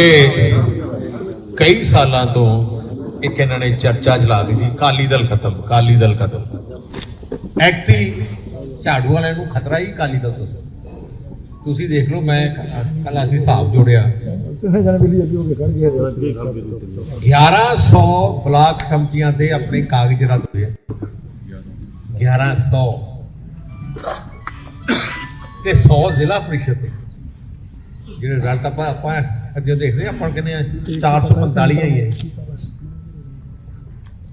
ਪਿਛਲੇ ਕਈ ਸਾਲਾਂ ਤੋਂ ਇੱਕ ਇਹਨਾਂ ਨੇ ਚਰਚਾ ਚਲਾ ਚਲਾਦੀ ਸੀ ਕਾਲੀ ਦਲ ਖਤਮ ਕਾਲੀ ਦਲ ਖਤਮ। ਐਕਟੀ ਝਾੜੂ ਵਾਲਿਆਂ ਨੂੰ ਖਤਰਾ ਹੀ ਕਾਲੀ ਦਲ ਤੋਂ ਤੁਸੀਂ ਦੇਖ ਲਓ, ਮੈਂ ਕੱਲ ਅਸੀਂ ਹਿਸਾਬ ਜੋੜਿਆ। 1100 ਬਲਾਕ ਸਮਤੀਆਂ ਤੇ ਆਪਣੇ ਕਾਗਜ਼ ਰੱਦ ਹੋਏ ਆ। 1100 ਤੇ 100 ਜ਼ਿਲ੍ਹਾ ਪ੍ਰੀਸ਼ਦ ਦੇ। ਜਿਹੜੇ ਰਿਜ਼ਲਟ ਆਪਾਂ ਆਪਾਂ ਅੱਜ ਦੇਖਦੇ ਆਪਾਂ ਕਿੰਨੇ ਆ 445 ਹੀ ਹੈ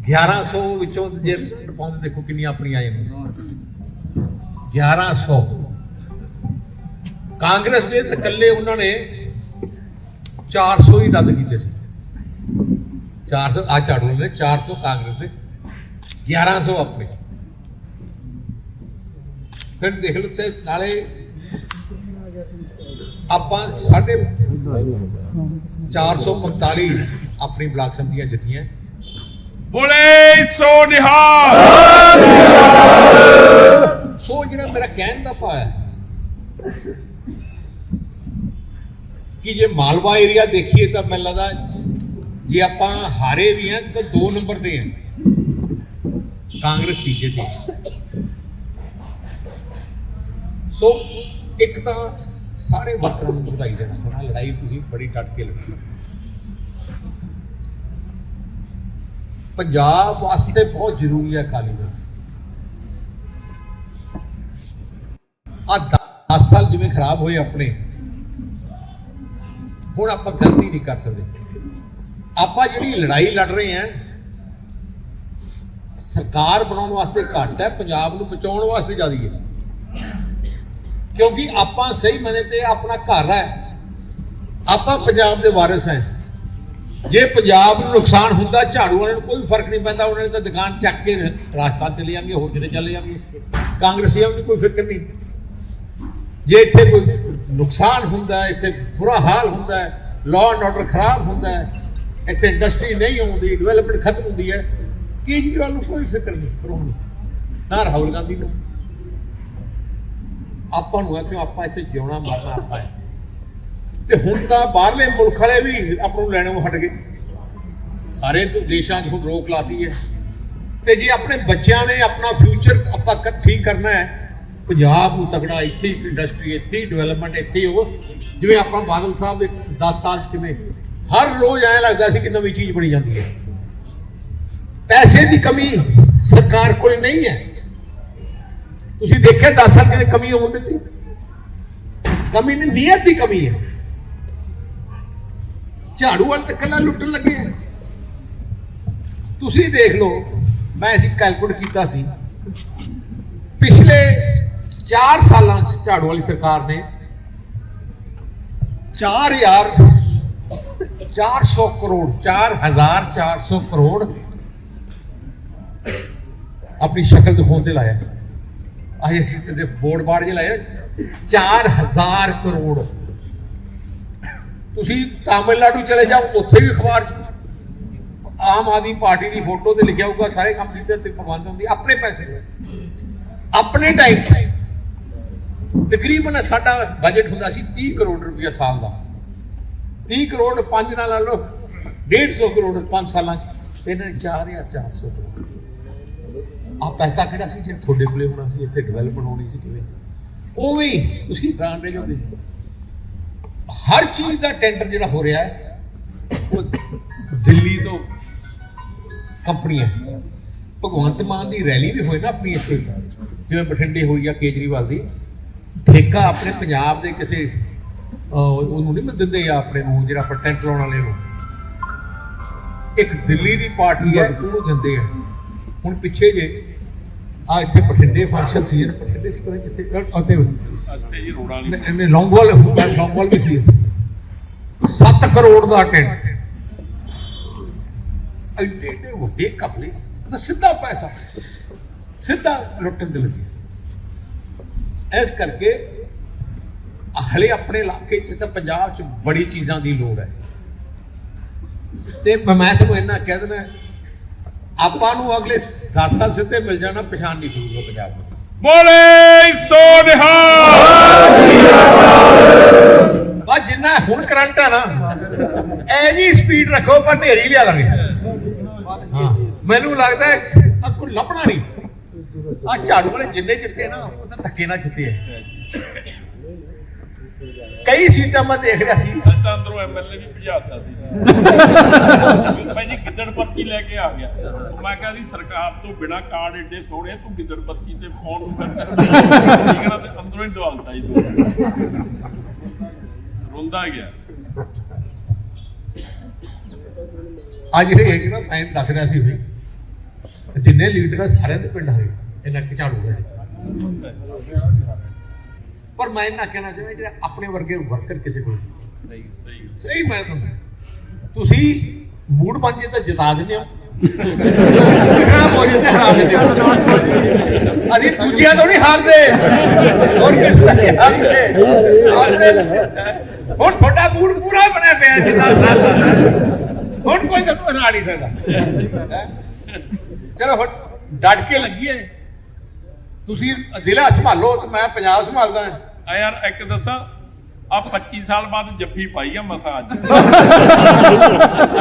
1100 ਵਿੱਚੋਂ ਜੇ ਪਾਉਂਦੇ ਦੇਖੋ ਕਿੰਨੀਆਂ ਆਪਣੀਆਂ ਆਏ ਨੇ। 1100 ਕਾਂਗਰਸ ਦੇ ਤਾਂ ਇਕੱਲੇ ਉਹਨਾਂ ਨੇ 400 ਹੀ ਰੱਦ ਕੀਤੇ ਸੀ। 400 ਆ ਝਾੜੂ ਨੇ 400 ਕਾਂਗਰਸ ਦੇ 1100 ਆਪਣੇ। ਫਿਰ ਦੇਖ ਲਓ ਤੇ ਨਾਲੇ ਆਪਾਂ ਸਾਡੇ 445 ਆਪਣੀ ਬਲਾਕ ਸੰਮਤੀਆਂ ਜਿੱਤੀਆਂ। ਬੋਲੇ ਸੋ ਨਿਹਾਲ। ਸੋ ਜਿਹੜਾ ਮੇਰਾ ਕਹਿਣ ਦਾ ਭਾਵ ਹੈ ਕਿ ਜੇ ਮਾਲਵਾ ਏਰੀਆ ਦੇਖੀਏ ਤਾਂ ਮੈਨੂੰ ਲੱਗਦਾ ਜੇ ਆਪਾਂ ਹਾਰੇ ਵੀ ਹਾਂ ਤਾਂ 2 ਨੰਬਰ ਤੇ ਹਾਂ। ਕਾਂਗਰਸ ਤੀਜੇ ਤੇ। ਸੋ ਇੱਕ ਤਾਂ ਸਾਰੇ ਵੋਟਰਾਂ ਨੂੰ ਵਧਾਈ ਦੇਣਾ ਚਾਹੁੰਦਾ, ਲੜਾਈ ਤੁਸੀਂ ਬੜੀ ਡਟ ਕੇ ਲੜੀ। ਪੰਜਾਬ ਵਾਸਤੇ ਬਹੁਤ ਜ਼ਰੂਰੀ ਹੈ ਅਕਾਲੀ ਦਲ। ਆ 10 ਸਾਲ ਜਿਵੇਂ ਖਰਾਬ ਹੋਏ ਆਪਣੇ, ਹੁਣ ਆਪਾਂ ਗਲਤੀ ਨਹੀਂ ਕਰ ਸਕਦੇ। ਆਪਾਂ ਜਿਹੜੀ ਲੜਾਈ ਲੜ ਰਹੇ ਹਾਂ, ਸਰਕਾਰ ਬਣਾਉਣ ਵਾਸਤੇ ਘੱਟ ਹੈ, ਪੰਜਾਬ ਨੂੰ ਬਚਾਉਣ ਵਾਸਤੇ ਜ਼ਿਆਦਾ ਹੈ। ਕਿਉਂਕਿ ਆਪਾਂ ਸਹੀ ਮਨੇ ਤੇ ਆਪਣਾ ਘਰ ਹੈ। ਆਪਾਂ ਪੰਜਾਬ ਦੇ ਵਾਰਿਸ ਹੈ। ਜੇ ਪੰਜਾਬ ਨੂੰ ਨੁਕਸਾਨ ਹੁੰਦਾ, ਝਾੜੂ ਵਾਲਿਆਂ ਨੂੰ ਕੋਈ ਫ਼ਰਕ ਨਹੀਂ ਪੈਂਦਾ, ਉਹਨਾਂ ਨੇ ਤਾਂ ਦੁਕਾਨ ਚੱਕ ਕੇ ਰਾਜਸਥਾਨ ਚਲੇ ਜਾਣਗੇ, ਹੋਰ ਕਿਤੇ ਚਲੇ ਜਾਣਗੇ। ਕਾਂਗਰਸੀਆਂ ਨੂੰ ਕੋਈ ਫਿਕਰ ਨਹੀਂ। ਜੇ ਇੱਥੇ ਕੋਈ ਨੁਕਸਾਨ ਹੁੰਦਾ ਹੈ ਇੱਥੇ ਬੁਰਾ ਹਾਲ ਹੁੰਦਾ ਹੈ ਲਾਅ ਐਂਡ ਆਰਡਰ ਖਰਾਬ ਹੁੰਦਾ ਹੈ ਇੱਥੇ ਇੰਡਸਟਰੀ ਨਹੀਂ ਆਉਂਦੀ ਡਿਵੈਲਪਮੈਂਟ ਖਤਮ ਹੁੰਦੀ ਹੈ, ਕੇਜਰੀਵਾਲ ਨੂੰ ਕੋਈ ਫਿਕਰ ਨਹੀਂ ਕਰੋਣੀ ਨਾ ਰਾਹੁਲ ਗਾਂਧੀ ਨੂੰ। ਆਪਾਂ ਨੂੰ ਹੈ ਕਿ ਆਪਾਂ ਇੱਥੇ ਜਿਉਣਾ ਮਰਨਾ ਆਪਾਂ ਹੈ। ਤੇ ਹੁਣ ਤਾਂ ਬਾਹਰਲੇ ਮੁਲਕ ਵਾਲੇ ਵੀ ਆਪਾਂ ਨੂੰ ਲੈਣੋਂ ਹਟ ਗਏ। ਸਾਰੇ ਦੇਸ਼ਾਂ 'ਚ ਹੁਣ ਰੋਕ ਲਾਤੀ ਹੈ। ਤੇ ਜੇ ਆਪਣੇ ਬੱਚਿਆਂ ਨੇ ਆਪਣਾ ਫਿਊਚਰ ਆਪਾਂ ਠੀਕ ਕਰਨਾ ਹੈ, ਪੰਜਾਬ ਨੂੰ ਤਗੜਾ ਇੱਥੇ ਹੀ ਇੰਡਸਟਰੀ ਇੱਥੇ ਹੀ ਡਿਵੈਲਪਮੈਂਟ ਇੱਥੇ ਹੀ ਹੋ ਜਿਵੇਂ ਆਪਾਂ ਬਾਦਲ ਸਾਹਿਬ ਦੇ 10 ਸਾਲ 'ਚ ਕਿਵੇਂ ਹਰ ਰੋਜ਼ ਐਂ ਲੱਗਦਾ ਸੀ ਕਿ ਨਵੀਂ ਚੀਜ਼ ਬਣੀ ਜਾਂਦੀ ਹੈ। ਪੈਸੇ ਦੀ ਕਮੀ ਸਰਕਾਰ ਕੋਲ ਨਹੀਂ ਹੈ। ਤੁਸੀਂ ਦੇਖਿਆ 10 ਸਾਲ ਕਿਤੇ ਕਮੀ ਹੋਣ ਦਿੱਤੀ? ਕਮੀ ਨਹੀਂ, ਨੀਅਤ ਦੀ ਕਮੀ ਹੈ। ਝਾੜੂ ਵਾਲ ਤੇ ਕੱਲਾ ਲੁੱਟਣ ਲੱਗੇ ਤੁਸੀਂ ਦੇਖ ਲਓ, ਮੈਂ ਅਸੀਂ ਕੈਲਕੂਲੇਟ ਕੀਤਾ ਸੀ। ਪਿਛਲੇ 4 ਸਾਲਾਂ ਚ ਝਾੜੂ ਵਾਲੀ ਸਰਕਾਰ ਨੇ 4000 400 ਕਰੋੜ 4400 ਕਰੋੜ ਆਪਣੀ ਸ਼ਕਲ ਦਿਖਾਉਣ ਤੇ ਲਾਇਆ। ਆਏ ਇਹਦੇ ਬੋਰਡ ਬਾੜ ਜੇ ਲਾਇਆ 4000 ਕਰੋੜ। ਤੁਸੀਂ ਤਾਮਿਲਨਾਡੂ ਚਲੇ ਜਾਓ, ਉੱਥੇ ਵੀ ਅਖਬਾਰ ਆਮ ਆਦਮੀ ਪਾਰਟੀ ਦੀ ਫੋਟੋ ਤੇ ਲਿਖਿਆ ਹੋਊਗਾ, ਸਾਰੇ ਕੰਪਨੀ ਦੇ ਉੱਤੇ ਪ੍ਰਬੰਧ ਹੁੰਦੀ ਆਪਣੇ ਪੈਸੇ ਆਪਣੇ ਟਾਈਮ ਤਕਰੀਬਨ ਸਾਡਾ ਬਜਟ ਹੁੰਦਾ ਸੀ 30 ਕਰੋੜ ਰੁਪਇਆ ਸਾਲ ਦਾ। 30 ਕਰੋੜ ਪੰਜ ਨਾਲ ਲਾ ਲਓ 150 ਕਰੋੜ 5 ਸਾਲਾਂ ਚ। ਤੇ ਇਹਨਾਂ ਨੇ 4400 ਕਰੋੜ। ਆ ਪੈਸਾ ਕਿਹੜਾ ਸੀ ਜਿਹੜਾ ਤੁਹਾਡੇ ਕੋਲੇ ਹੋਣਾ ਸੀ? ਇੱਥੇ ਡਿਵੈਲਪਮੈਂਟ ਹੋਣੀ ਸੀ ਕਿਵੇਂ? ਉਵੇਂ ਹੀ ਤੁਸੀਂ ਹੈਰਾਨ ਰਹਿ ਜਾਓਗੇ। ਹਰ ਚੀਜ਼ ਦਾ ਟੈਂਡਰ ਜਿਹੜਾ ਹੋ ਰਿਹਾ ਹੈ, ਉਹ ਦਿੱਲੀ ਤੋਂ ਕੰਪਨੀਆਂ। ਭਗਵੰਤ ਮਾਨ ਦੀ ਰੈਲੀ ਵੀ ਹੋਈ ਨਾ ਆਪਣੀ ਇੱਥੇ, ਜਿਵੇਂ ਬਠਿੰਡੇ ਹੋਈ ਆ ਕੇਜਰੀਵਾਲ ਦੀ। ਠੇਕਾ ਆਪਣੇ ਪੰਜਾਬ ਦੇ ਕਿਸੇ ਉਹਨੂੰ ਨਹੀਂ ਮਿਲ ਦਿੰਦੇ ਆ ਆਪਣੇ ਨੂੰ, ਜਿਹੜਾ ਆਪਾਂ ਟੈਂਟ ਲਾਉਣ ਵਾਲੇ ਨੂੰ। ਇੱਕ ਦਿੱਲੀ ਦੀ ਪਾਰਟੀ ਹੈ, ਉਹਨੂੰ ਦਿੰਦੇ ਆ। ਹੁਣ ਪਿੱਛੇ ਜੇ ਆ ਇੱਥੇ ਬਠਿੰਡੇ ਫੰਕਸ਼ਨ ਸੀ ਜਿਹੜਾ ਬਠਿੰਡੇ ਸੀ ਪਤਾ ਕਿੱਥੇ ਅਤੇ ਅੱਛਾ ਜੀ ਰੋੜਾਂ ਵਾਲੀ ਇਹਨੇ ਲੌਂਗਵਾਲ ਲੌਂਗਵਾਲ ਵੀ ਸੀ 7 ਕਰੋੜ ਦਾ ਟੈਂਟ ਐਡੇ ਐਡੇ ਵੱਡੇ ਕਪਲੇ ਉਹਦਾ ਸਿੱਧਾ ਪੈਸਾ ਸਿੱਧਾ ਲੁੱਟਣ ਦੇ ਲੱਗੇ। ਇਸ ਕਰਕੇ ਹਲੇ ਆਪਣੇ ਇਲਾਕੇ 'ਚ ਤਾਂ ਪੰਜਾਬ 'ਚ ਬੜੀ ਚੀਜ਼ਾਂ ਦੀ ਲੋੜ ਹੈ। ਤੇ ਮੈਂ ਤੁਹਾਨੂੰ ਇਹਨਾਂ ਕਹਿ ਦੇਣਾ ਆਪਾਂ ਨੂੰ ਅਗਲੇ 10 ਸਾਲ ਸਿੱਧੇ ਮਿਲ ਜਾਣਾ ਪਛਾਣ ਨਹੀਂ ਸਕੂਗਾ ਪੰਜਾਬ ਨੂੰ। ਬੋਲੇ ਸੋ ਨਿਹਾਲ। ਜਿੰਨਾ ਹੁਣ ਕਰੰਟ ਹੈ ਨਾ ਐ ਜੀ ਸਪੀਡ ਰੱਖੋ ਪਰ ਢੇਰੀ ਲਿਆ ਲਾਂਗੇ। ਹਾਂ ਮੈਨੂੰ ਲੱਗਦਾ ਹੈ ਆ ਕੋਈ ਲੱਭਣਾ ਨਹੀਂ। ਆ ਝਾੜੂ ਵਾਲੇ ਜਿੰਨੇ ਜਿੱਤੇ ਨਾ ਉਹ ਤਾਂ ਧੱਕੇ ਨਾਲ ਜਿੱਤੇ ਆ। ਕਈ ਸੀਟਾਂ ਮੈਂ ਦੇਖ ਰਿਹਾ ਸੀ। ਤਾਂ ਅੰਦਰੋਂ ਐਮਐਲਏ ਵੀ ਭਜਾਤਾ ਸੀ। ਮੈਂ ਜੀ ਗਿੱਦੜ ਪੱਤੀ ਲੈ ਕੇ ਆ ਗਿਆ। ਮੈਂ ਕਿਹਾ ਸੀ ਸਰਕਾਰ ਤੋਂ ਬਿਨਾ ਕਾਰਡ ਏਡੇ ਸੋਹਣੇ ਤੂੰ ਗਿੱਦੜ ਪੱਤੀ ਤੇ ਫੋਨ ਨੂੰ ਕਰ। ਠੀਕ ਹੈ ਨਾ ਤੇ ਅੰਦਰੋਂ ਹੀ ਦਵਾਲਤਾ ਜੀ ਰੋਂਦਾ ਗਿਆ। ਆ ਜਿਹੜੇ ਹੈਗੇ ਨਾ ਮੈਂ ਦੱਸ ਰਿਹਾ ਸੀ ਵੀ ਜਿੰਨੇ ਲੀਡਰ ਆ ਸਾਰਿਆਂ ਦੇ ਪਿੰਡ ਹਰੇ। ਇਹਨਾਂ ਕਿ ਝਾੜੂ ਪਰ ਮੈਂ ਇਹਨਾਂ ਕਹਿਣਾ ਚਾਹੁੰਦਾ ਜਿਹੜੇ ਆਪਣੇ ਵਰਗੇ ਵਰਕਰ ਕਿਸੇ ਕੋਲ ਨਹੀਂ। ਸਹੀ ਸਹੀ। ਸਹੀ ਮੈਂ ਤੁਹਾਨੂੰ ਤੁਸੀਂ ਮੂਡ ਬਣ ਜੇ ਤਾਂ ਜਿਤਾ ਦਿੰਦੇ ਹੋ। ਖਰਾਬ ਹੋ ਜੇ ਤੇ ਹਰਾ ਦਿੰਦੇ ਹੋ। ਅਸੀਂ ਦੂਜਿਆਂ ਤੋਂ ਨਹੀਂ ਹਾਰਦੇ। ਹੋਰ ਕਿਸ ਨਹੀਂ ਹਾਰਦੇ। ਆਪਣੇ ਹੁਣ ਤੁਹਾਡਾ ਮੂਡ ਪੂਰਾ ਬਣਿਆ ਪਿਆ ਜਿੰਨਾ ਸਾਲ ਦਾ। ਹੁਣ ਕੋਈ ਤੁਹਾਨੂੰ ਹਰਾ ਨਹੀਂ ਸਕਦਾ। ਹੈਂ? ਚਲੋ ਹੁਣ ਡਟ ਕੇ ਲੱਗੀਏ ਤੁਸੀਂ ਜ਼ਿਲ੍ਹਾ ਸੰਭਾਲੋ ਤੇ ਮੈਂ ਪੰਜਾਬ ਸੰਭਾਲਦਾ ਹਾਂ। ਆ ਯਾਰ ਇੱਕ ਦੱਸਾਂ ਆ 25 ਸਾਲ ਬਾਅਦ ਜੱਫੀ ਪਾਈ ਆ ਮਸਾ ਅੱਜ।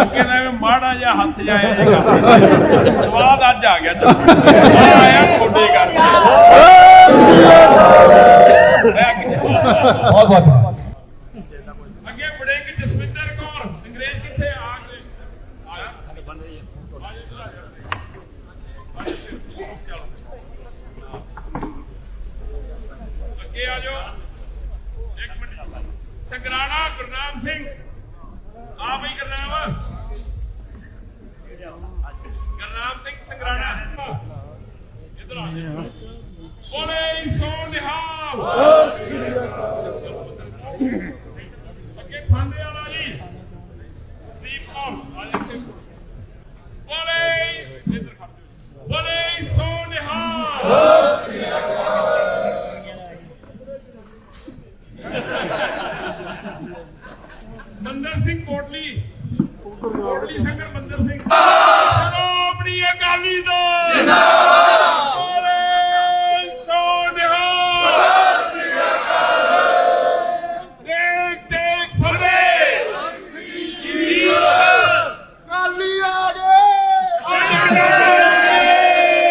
ਅੱਗੇ ਤਾਂ ਐਵੇਂ ਮਾੜਾ ਜਿਹਾ ਹੱਥ ਜਾਇਆ ਜੇ ਕਰਦੇ ਸਵਾਦ ਅੱਜ ਆ ਗਿਆ ਜੱਫੀ। ਆ ਆਇਆ ਤੁਹਾਡੇ ਕਰਕੇ। ਬਹੁਤ ਬਹੁਤ। ਅੱਗੇ ਆ ਜਾਓ। ਇੱਕ ਮਿੰਟ ਸੰਗਰਾਣਾ ਗੁਰਨਾਮ ਸਿੰਘ। ਆ ਬਈ ਗੁਰਨਾਮ ਗੁਰਨਾਮ ਸਿੰਘ ਸੰਗਰਾਣਾ। ਇਧਰ ਆ। ਬੋਲੇ ਸੋਨਿਹਾ ਸਤਿ ਸ੍ਰੀ ਅਕਾਲ।